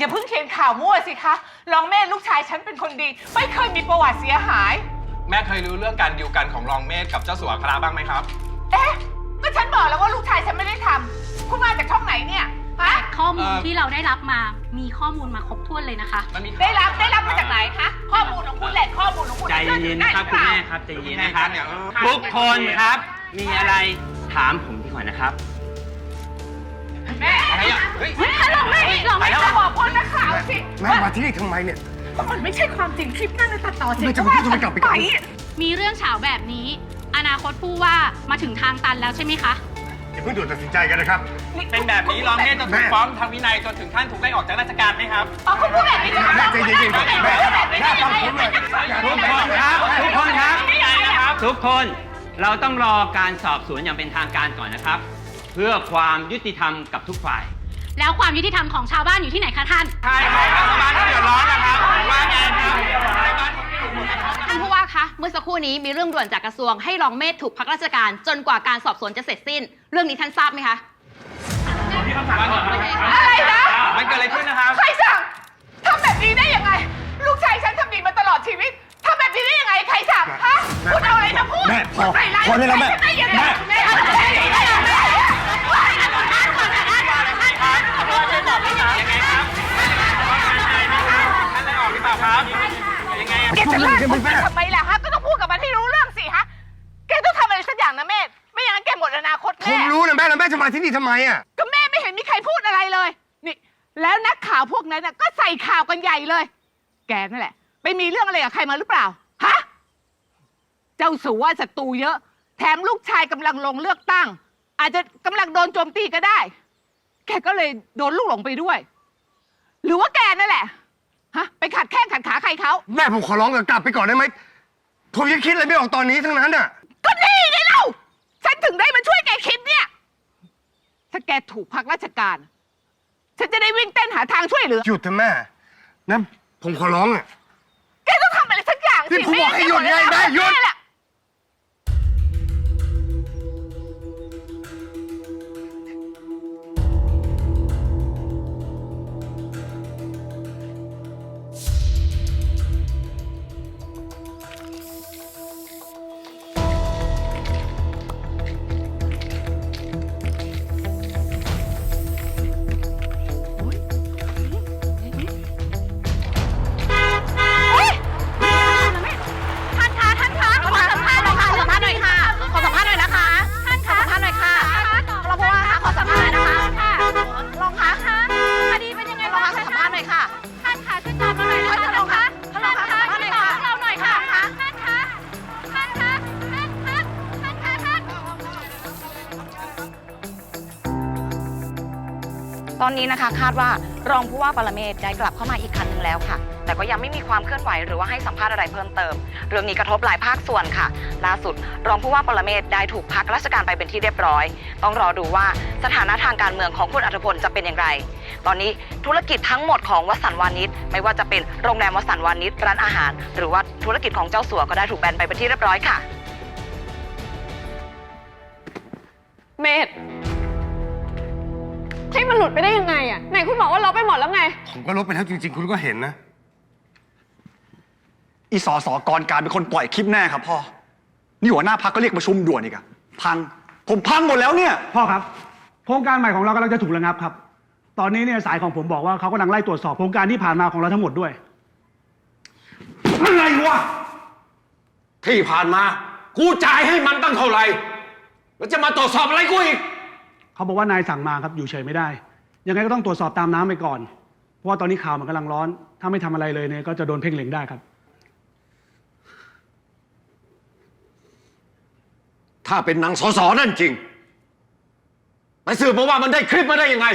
อย่าเพิ่งเขียนข่าวมั่วสิคะรองเมธลูกชายฉันเป็นคนดี ไม่เคยมีประวัติเสียหาย แม่เคยรู้เรื่องการดิวกันของรองเมธกับเจ้าสัวอัคราบ้างไหมครับ เอ๊ะ ก็ฉันบอกแล้วว่าลูกชายฉันไม่ได้ทำคุณมาจากช่องไหนเนี่ยฮะข้อมูลเอ่อ ที่เราได้รับมา มีข้อมูลมาครบถ้วนเลยนะคะ มันมีได้รับได้รับมาจากไหนคะข้อมูลของคุณแหละข้อมูลของคุณใจเย็นๆนะครับคุณแม่ครับใจเย็นๆนะครับ เนี่ยเออ ทุกคนครับ มีอะไรถามผมดีกว่านะครับ พ่อนักข่าวสิแม่มาที่นี่ทำไมเนี่ย ว่ามันไม่ใช่ความจริงคลิปนั่นนะตัดต่อจริงไม่จะไม่จะไม่กลับไปก่อน มีเรื่องเฉาแบบนี้ อนาคตผู้ว่ามาถึงทางตันแล้วใช่ไหมคะ อย่าเพิ่งด่วนตัดสินใจกันนะครับ เป็นแบบนี้รองเมธจะถูกฟ้องทางวินัยจนถึงขั้นถูกไล่ออกจากราชการไหมครับ อ๋อคุณพูดแบบนี้จะมาแม่ใจเย็นๆก่อนแม่พูดแบบนี้ได้ยังไงแม่ฟังผมหน่อยทุกคนครับทุกคนครับไม่ได้นะครับทุกคนเราต้องรอการสอบสวนอย่างเป็นทางการก่อนนะครับ เพื่อความยุติธรรมกับทุกฝ่าย แล้วความยุติธรรมของชาวบ้านอยู่ที่ไหนคะท่าน ใช่ครับรัฐบาลที่เดือดร้อนนะครับว่าไงครับรัฐบาลผมไม่รู้นะครับท่านผู้ว่าคะ เมื่อสักครู่นี้มีเรื่องด่วนจากกระทรวงให้รองเมธถูกพักราชการ จนกว่าการสอบสวนจะเสร็จสิ้น เรื่องนี้ท่านทราบไหมคะ อะไรนะ มันเกิดอะไรขึ้นนะครับ ใครสั่งทำแบบนี้ได้ยังไง ลูกชายฉันทำดีมาตลอดชีวิตทำแบบนี้ได้ยังไง ใครสั่งฮะแม่คุณเอาอะไรมาพูดแม่พอใส่ร้ายพอได้แล้วแม่ฉันได้ยังไงแม่ ไงอะแกจะลากผมไปทำไมล่ะฮะก็ต้องพูดกับมันให้รู้เรื่องสิฮะ แกต้องทำอะไรสักอย่างนะเมธไม่อย่างนั้นแกหมดอนาคตผแน่มรู้นะแม่แล้วแม่จะมาที่นี่ทำไมอะก็แม่ไม่เห็นมีใครพูดอะไรเลย นี่ แล้วนักข่าวพวกนั้นน่ะก็ใส่ข่าวกันใหญ่เลย แกนั่นแหละ ไปมีเรื่องอะไรกับใครมาหรือเปล่า ฮะ เจ้าสัวศัตรูเยอะ แถมลูกชายกำลังลงเลือกตั้ง อาจจะกำลังโดนโจมตีก็ได้ แกก็เลยโดนลูกหลงไปด้วย หรือว่าแกนั่นแหละ ฮะ ไปขัดแข้งขัดขาใครเขา แม่ผมขอร้องกลับไปก่อนได้ไหมผมยังคิดอะไรไม่ออกตอนนี้ทั้งนั้นอะ ก็นี่ไงเล่า ฉันถึงได้มาช่วยแกคิดเนี่ย ถ้าแกถูกพักราชการ ฉันจะได้วิ่งเต้นหาทางช่วยเหลือ หยุดเถอะแม่นะผมขอร้องอะ แกต้องทำอะไรสักอย่างสินี่ผมบอกให้หยุดไงแม่หยุดแหละ ตอนนี้นะคะคาดว่ารองผู้ว่าปรเมศได้กลับเข้ามาอีกครั้งหนึ่งแล้วค่ะ แต่ก็ยังไม่มีความเคลื่อนไหวหรือว่าให้สัมภาษณ์อะไรเพิ่มเติม เรื่องนี้กระทบหลายภาคส่วนค่ะ ล่าสุด รองผู้ว่าปรเมศได้ถูกพักราชการไปเป็นที่เรียบร้อย ต้องรอดูว่าสถานะทางการเมืองของคุณอัธพลจะเป็นอย่างไร ตอนนี้ธุรกิจทั้งหมดของวสันวานิชไม่ว่าจะเป็นโรงแรมวสันวานิชร้านอาหาร หรือว่าธุรกิจของเจ้าสัวก็ได้ถูกแบนไปเป็นที่เรียบร้อยค่ะ เมธ คลิปมันหลุดไปได้ยังไงอะไหนคุณบอกว่าลบไปหมดแล้วไง ผมก็ลบไปแล้วจริง ๆ คุณก็เห็นนะ อีสอสอกรการเป็นคนปล่อยคลิปแน่ครับพ่อ นี่หัวหน้าพักก็เรียกประชุมด่วนอีกอะพัง ผมพังหมดแล้วเนี่ย พ่อครับ โครงการใหม่ของเรากำลังจะถูกระงับครับ ตอนนี้เนี่ยสายของผมบอกว่าเขากำลังไล่ตรวจสอบโครงการที่ผ่านมาของเราทั้งหมดด้วย อะไรวะ ที่ผ่านมา กูจ่ายให้มันตั้งเท่าไหร่ แล้วจะมาตรวจสอบอะไรกูอีก เขาบอกว่านายสั่งมาครับอยู่เฉยไม่ได้ ยังไงก็ต้องตรวจสอบตามน้ำไปก่อน เพราะว่าตอนนี้ข่าวมันกำลังร้อน ถ้าไม่ทำอะไรเลยเนี่ยก็จะโดนเพ่งเล็งได้ครับ ถ้าเป็นนางสอสอนั่นจริง ไปสืบมาว่ามันได้คลิปมาได้ยังไง